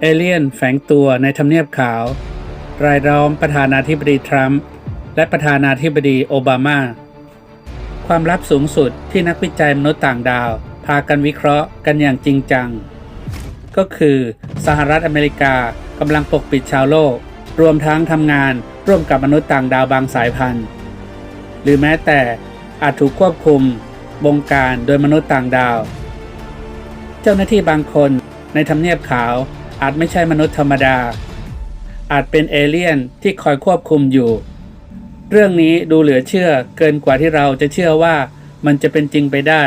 เอเลี่ยนแฝงตัวในทำเนียบขาว รายล้อมประธานาธิบดีทรัมป์และประธานาธิบดีโอบามา ความลับสูงสุดที่นักวิจัยมนุษย์ต่างดาว พากันวิเคราะห์กันอย่างจริงจัง ก็คือสหรัฐอเมริกากำลังปกปิดชาวโลก รวมทั้งทำงานร่วมกับมนุษย์ต่างดาวบางสายพันธุ์ หรือแม้แต่อาจถูกควบคุมบงการโดยมนุษย์ต่างดาว เจ้าหน้าที่บางคนในทำเนียบขาว อาจไม่ใช่มนุษย์ธรรมดา อาจเป็นเอเลี่ยนที่คอยควบคุมอยู่ เรื่องนี้ดูเหลือเชื่อเกินกว่าที่เราจะเชื่อว่ามันจะเป็นจริงไปได้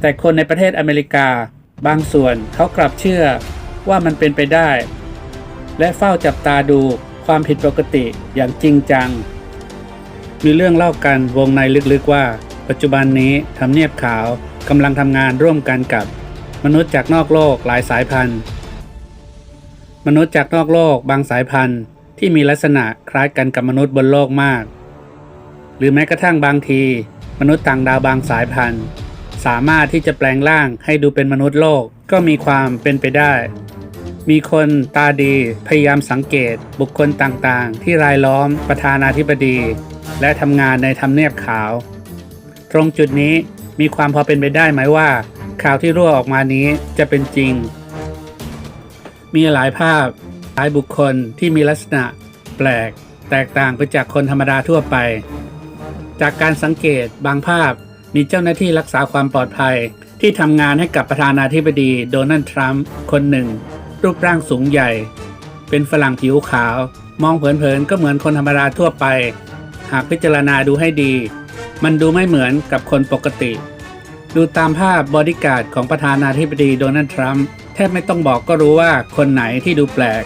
แต่คนในประเทศอเมริกา บางส่วนเขากลับเชื่อว่ามันเป็นไปได้ และเฝ้าจับตาดูความผิดปกติอย่างจริงจัง มีเรื่องเล่ากันวงในลึกๆว่า ปัจจุบันนี้ทำเนียบขาวกำลังทำงานร่วมกันกับ มนุษย์จากนอกโลกหลายสายพันธุ์ มนุษย์จากนอกโลกบางสายพันธุ์ที่มีลักษณะคล้ายกันกับมนุษย์บนโลกมาก หรือแม้กระทั่งบางที มนุษย์ต่างดาวบางสายพันธุ์ สามารถที่จะแปลงร่างให้ดูเป็นมนุษย์โลกก็มีความเป็นไปได้ มีคนตาดีพยายามสังเกต บุคคลต่างๆ ที่รายล้อมประธานาธิบดี และทำงานในทำเนียบขาว ตรงจุดนี้มีความพอเป็นไปได้ไหมว่า ข่าวที่รั่วออกมานี้จะเป็นจริง มีหลายภาพหลายบุคคลที่มีลักษณะแปลกแตกต่างไปจากคนธรรมดาทั่วไป จากการสังเกตบางภาพมีเจ้าหน้าที่รักษาความปลอดภัยที่ทำงานให้กับประธานาธิบดีโดนัลด์ทรัมป์คนหนึ่ง รูปร่างสูงใหญ่ เป็นฝรั่งผิวขาว มองเผินๆก็เหมือนคนธรรมดาทั่วไป หากพิจารณาดูให้ดี มันดูไม่เหมือนกับคนปกติ ดูตามภาพบอดี้การ์ดของประธานาธิบดีโดนัลด์ทรัมป์ แทบไม่ต้องบอกก็รู้ว่าคนไหนที่ดูแปลก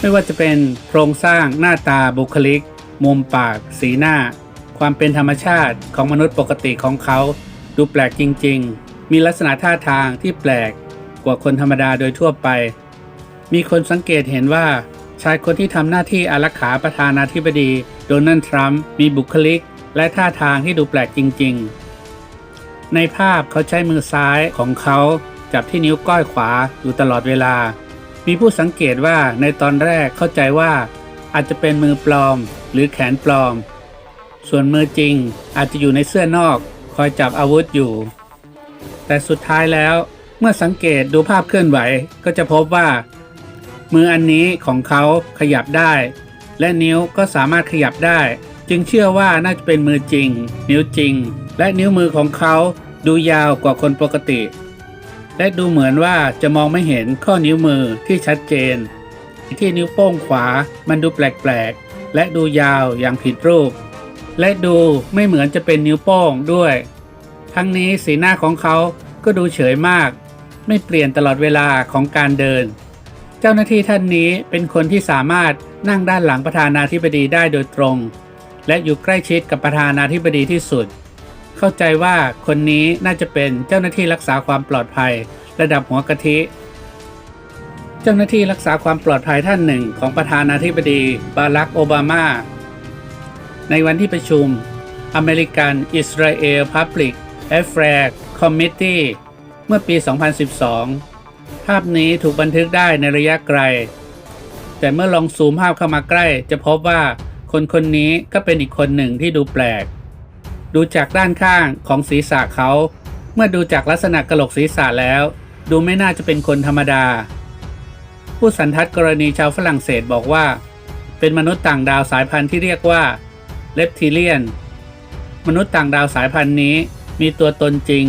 ไม่ว่าจะเป็นโครงสร้างหน้าตาบุคลิก มุมปาก สีหน้า ความเป็นธรรมชาติของมนุษย์ปกติของเขา ดูแปลกจริง ๆ มีลักษณะท่าทางที่แปลกกว่าคนธรรมดาโดยทั่วไป มีคนสังเกตเห็นว่าชายคนที่ทำหน้าที่อารักขาประธานาธิบดีโดนัลด์ทรัมป์มีบุคลิก และท่าทางที่ดูแปลกจริง ๆ ในภาพเขาใช้มือซ้ายของเขา จับที่นิ้วก้อยขวาอยู่ตลอดเวลา มีผู้สังเกตว่าในตอนแรกเข้าใจว่าอาจจะเป็นมือปลอมหรือแขนปลอม ส่วนมือจริงอาจจะอยู่ในเสื้อนอกคอยจับอาวุธอยู่ แต่สุดท้ายแล้วเมื่อสังเกตดูภาพเคลื่อนไหวก็จะพบว่า มืออันนี้ของเขาขยับได้ และนิ้วก็สามารถขยับได้ จึงเชื่อว่าน่าจะเป็นมือจริง นิ้วจริง และนิ้วมือของเขาดูยาวกว่าคนปกติ และดูเหมือนว่าจะมองไม่เห็นข้อนิ้วมือที่ชัดเจน ที่นิ้วโป้งขวามันดูแปลกๆ และดูยาวอย่างผิดรูป และดูไม่เหมือนจะเป็นนิ้วโป้งด้วย ทั้งนี้สีหน้าของเขาก็ดูเฉยมาก ไม่เปลี่ยนตลอดเวลาของการเดิน เจ้าหน้าที่ท่านนี้เป็นคนที่สามารถนั่งด้านหลังประธานาธิบดีได้โดยตรง และอยู่ใกล้ชิดกับประธานาธิบดีที่สุด เข้าใจว่าคนนี้น่าจะเป็นเจ้าหน้าที่รักษาความปลอดภัย ระดับหัวกะทิ เจ้าหน้าที่รักษาความปลอดภัยท่านหนึ่งของประธานาธิบดีบารักโอบามา ในวันที่ประชุม American Israel Public Affairs Committee เมื่อปี 2012 ภาพนี้ถูกบันทึกได้ในระยะไกล แต่เมื่อลองซูมภาพเข้ามาใกล้ จะพบว่าคนคนนี้ก็เป็นอีกคนหนึ่งที่ดูแปลก ดูจากด้านข้างของศีรษะเขา เมื่อดูจากลักษณะกระโหลกศีรษะแล้ว ดูไม่น่าจะเป็นคนธรรมดา ผู้สันทัดกรณีชาวฝรั่งเศสบอกว่า เป็นมนุษย์ต่างดาวสายพันธุ์ที่เรียกว่าเลปทิเลียน มนุษย์ต่างดาวสายพันธุ์นี้มีตัวตนจริง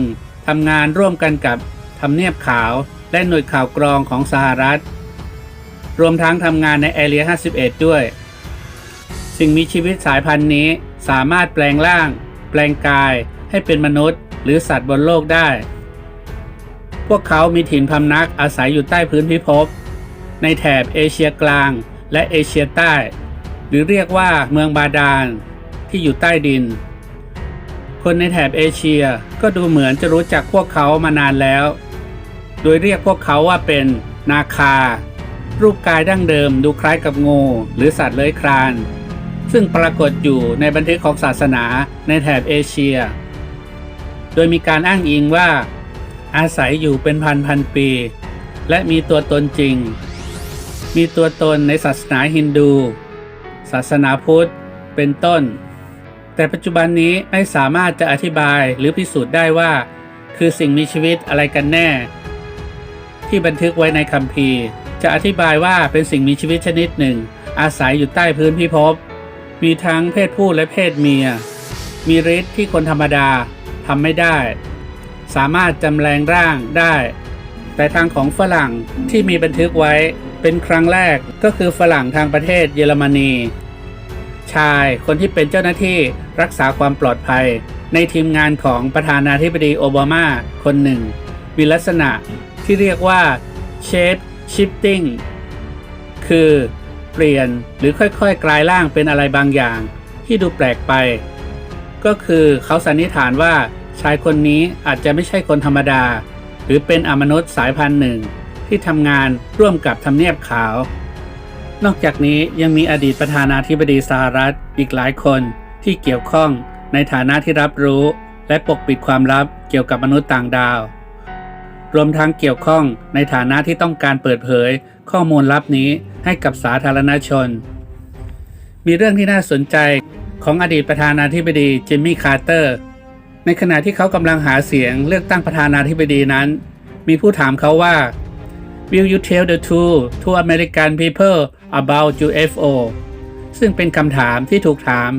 ทำงานร่วมกันกับทำเนียบขาวและหน่วยข่าวกรองของสหรัฐ รวมทั้งทำงานในแอเรีย 51 ด้วย สิ่งมีชีวิตสายพันธุ์นี้สามารถแปลงร่าง แปลงกายให้เป็นมนุษย์ หรือสัตว์บนโลกได้ พวกเขามีถิ่นพำนักอาศัยอยู่ใต้พื้นพิภพ ในแถบเอเชียกลางและเอเชียใต้ หรือเรียกว่าเมืองบาดาลที่อยู่ใต้ดิน คนในแถบเอเชียก็ดูเหมือนจะรู้จักพวกเขามานานแล้ว โดยเรียกพวกเขาว่าเป็นนาคา รูปกายดั้งเดิมดูคล้ายกับงูหรือสัตว์เลื้อยคลาน ซึ่งปรากฏอยู่ในบันทึกของศาสนาในแถบเอเชีย โดยมีการอ้างอิงว่า อาศัยอยู่เป็นพันพันปี และมีตัวตนจริง มีตัวตนในศาสนาฮินดู ศาสนาพุทธ เป็นต้น แต่ปัจจุบันนี้ไม่สามารถจะอธิบายหรือพิสูจน์ได้ว่า คือสิ่งมีชีวิตอะไรกันแน่ ที่บันทึกไว้ในคัมภีร์ จะอธิบายว่าเป็นสิ่งมีชีวิตชนิดหนึ่ง อาศัยอยู่ใต้พื้นพิภพ มีทั้งเพศผู้และเพศเมีย มีฤทธิ์ที่คนธรรมดาทำไม่ได้ สามารถจำแรงร่างได้ แต่ทางของฝรั่งที่มีบันทึกไว้เป็นครั้งแรกก็คือฝรั่งทางประเทศเยอรมนี ชายคนที่เป็นเจ้าหน้าที่รักษาความปลอดภัย ในทีมงานของประธานาธิบดีโอบามาคนหนึ่งมีลักษณะที่เรียกว่า shape shifting คือ เปลี่ยนหรือค่อยๆ กลายร่างเป็นอะไรบางอย่าง ที่ดูแปลกไป ก็คือเขาสันนิษฐานว่าชายคนนี้อาจจะไม่ใช่คนธรรมดา หรือเป็นอมนุษย์สายพันธุ์หนึ่ง ที่ทำงานร่วมกับทำเนียบขาวนอกจากนี้ยังมีอดีตประธานาธิบดีสหรัฐอีกหลายคนที่เกี่ยวข้องในฐานะที่รับรู้ และปกปิดความลับเกี่ยวกับมนุษย์ต่างดาว รวมทั้งเกี่ยวข้องในฐานะที่ต้องการเปิดเผย ข้อมูลลับนี้ให้กับสาธารณชน มีเรื่องที่น่าสนใจของอดีตประธานาธิบดีจิมมี่คาร์เตอร์ในขณะที่เขากำลังหาเสียงเลือกตั้งประธานาธิบดีนั้น มีผู้ถามเขาว่า Will you tell the truth to American people about UFO ซึ่งเป็นคำถามที่ถูกถาม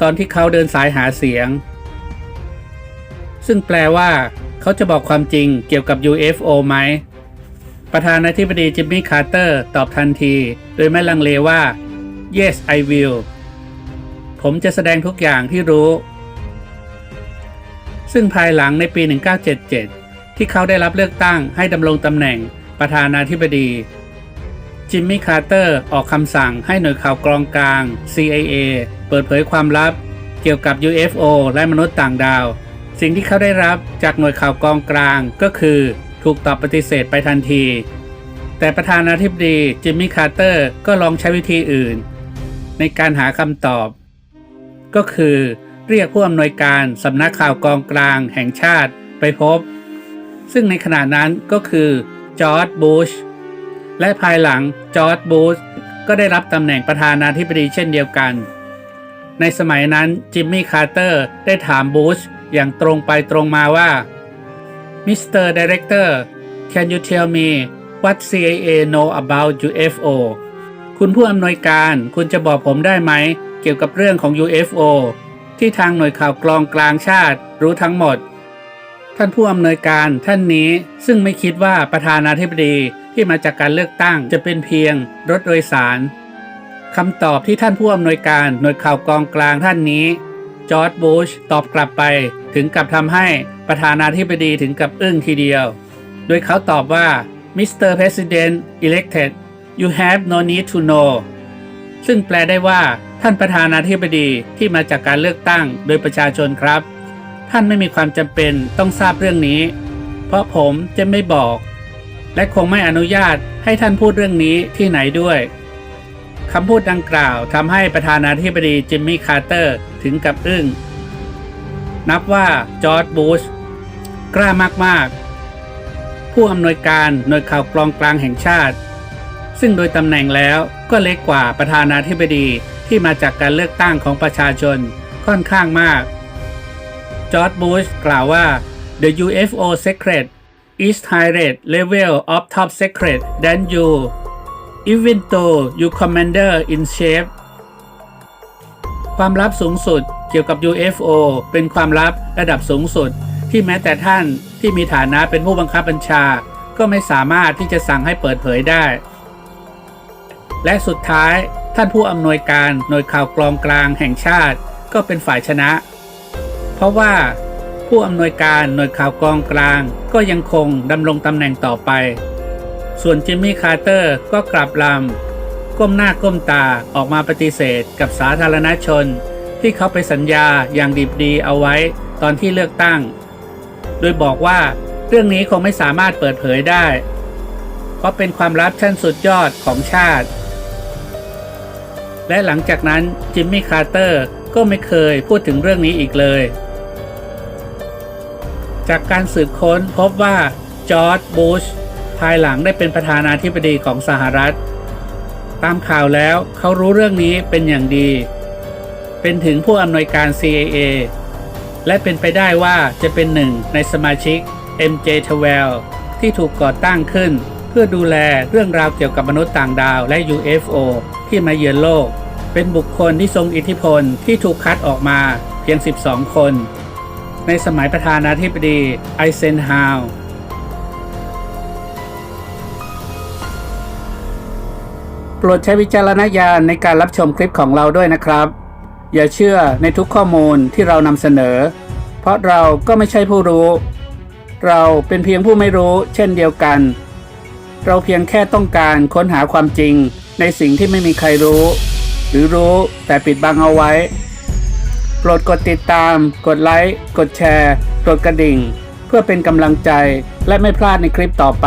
ตอนที่เขาเดินสายหาเสียง ซึ่งแปลว่า เขาจะบอกความจริงเกี่ยวกับ UFO ไหม ประธานาธิบดีจิมมี่คาร์เตอร์ตอบทันที โดยไม่ลังเลว่า yes I will ผมจะแสดงทุกอย่างที่รู้ ซึ่งภายหลังในปี 1977 ที่เขาได้รับเลือกตั้งให้ดำรงตำแหน่งประธานาธิบดีจิมมี่คาร์เตอร์ออกคำสั่งให้หน่วยข่าวกรองกลาง CIA เปิดเผยความลับ เกี่ยวกับ UFO และมนุษย์ต่างดาว สิ่งที่เขาได้รับจากหน่วยข่าวกองกลางก็คือถูกตอบปฏิเสธไปทันที แต่ประธานาธิบดีจิมมี่คาร์เตอร์ก็ลองใช้วิธีอื่น ในการหาคำตอบ ก็คือเรียกผู้อำนวยการสำนักข่าวกองกลางแห่งชาติไปพบ ซึ่งในขณะนั้นก็คือจอร์ดบูชและภายหลังจอร์ดบูชก็ได้รับตำแหน่งประธานาธิบดีเช่นเดียวกัน ในสมัยนั้นจิมมี่คาร์เตอร์ได้ถามบูช อย่างตรงไปตรงมาว่า Mr. Director can you tell me what CIA know about UFO คุณผู้อำนวยการคุณจะบอกผมได้ไหม เกี่ยวกับเรื่องของ UFO ที่ทางหน่วยข่าวกรองกลางชาติรู้ทั้งหมด ท่านผู้อำนวยการท่านนี้ซึ่งไม่คิดว่าประธานาธิบดีที่มาจากการเลือกตั้งจะเป็นเพียงรถโดยสารคำตอบที่ท่านผู้อำนวยการหน่วยข่าวกองกลางท่านนี้ จอร์ดบูชตอบกลับไปถึงกับทำให้ประธานาธิบดีถึงกับอึ้งทีเดียว โดยเขาตอบว่า Mr. President elected you have no need to know ซึ่งแปลได้ว่า ท่านประธานาธิบดีที่มาจากการเลือกตั้งโดยประชาชนครับ ท่านไม่มีความจำเป็นต้องทราบเรื่องนี้ เพราะผมจะไม่บอก และคงไม่อนุญาตให้ท่านพูดเรื่องนี้ที่ไหนด้วย คำพูดดังกล่าวทำให้ประธานาธิบดีจิมมี่คาร์เตอร์ถึงกับอึ้ง นับว่าจอร์ดบูชกล้ามากๆ ผู้อำนวยการหน่วยข่าวกรองกลางแห่งชาติ ซึ่งโดยตำแหน่งแล้วก็เล็กกว่าประธานาธิบดีที่มาจากการเลือกตั้งของประชาชนค่อนข้างมาก จอร์ดบูชกล่าวว่า the UFO secret is higher level of top secret than you even though you commander in chief ความลับสูงสุดเกี่ยวกับ UFO เป็นความลับระดับสูงสุด ที่แม้แต่ท่านที่มีฐานะเป็นผู้บังคับบัญชา ก็ไม่สามารถที่จะสั่งให้เปิดเผยได้ และสุดท้ายท่านผู้อำนวยการหน่วยข่าวกรองกลางแห่งชาติก็เป็นฝ่ายชนะ เพราะว่าผู้อำนวยการหน่วยข่าวกรองกลางก็ยังคงดำรงตำแหน่งต่อไป ส่วนจิมมี่คาร์เตอร์ก็กลับลำก้มหน้าก้มตาออกมาปฏิเสธกับสาธารณชน ที่เขาไปสัญญาอย่างดีดีเอาไว้ตอนที่เลือกตั้ง โดยบอกว่าเรื่องนี้คงไม่สามารถเปิดเผยได้ เพราะเป็นความลับชั้นสุดยอดของชาติ และหลังจากนั้นจิมมี่คาร์เตอร์ก็ไม่เคยพูดถึงเรื่องนี้อีกเลย จากการสืบค้นพบว่าจอร์ดบูช ภายหลังได้เป็นประธานาธิบดีของสหรัฐ ตามข่าวแล้วเขารู้เรื่องนี้เป็นอย่างดี เป็นถึงผู้อำนวยการ CIA และเป็นไปได้ว่าจะเป็นหนึ่งในสมาชิก MJ12 ที่ถูกก่อตั้งขึ้น เพื่อดูแลเรื่องราวเกี่ยวกับมนุษย์ต่างดาวและ UFO ที่มาเยือนโลก เป็นบุคคลที่ทรงอิทธิพลที่ถูกคัดออกมาเพียง 12 คน ในสมัยประธานาธิบดีไอเซนฮาว รดใช้วิจารณญาณในการรับชมคลิปของเราด้วยนะครับ อย่าเชื่อในทุกข้อมูลที่เรานำเสนอ เพราะเราก็ไม่ใช่ผู้รู้ เราเป็นเพียงผู้ไม่รู้ เช่นเดียวกัน เราเพียงแค่ต้องการค้นหาความจริงในสิ่งที่ไม่มีใครรู้ หรือรู้แต่ปิดบังเอาไว้ โปรดกดติดตาม กดไลค์ กดแชร์ กดกระดิ่ง เพื่อเป็นกำลังใจและไม่พลาดในคลิปต่อไป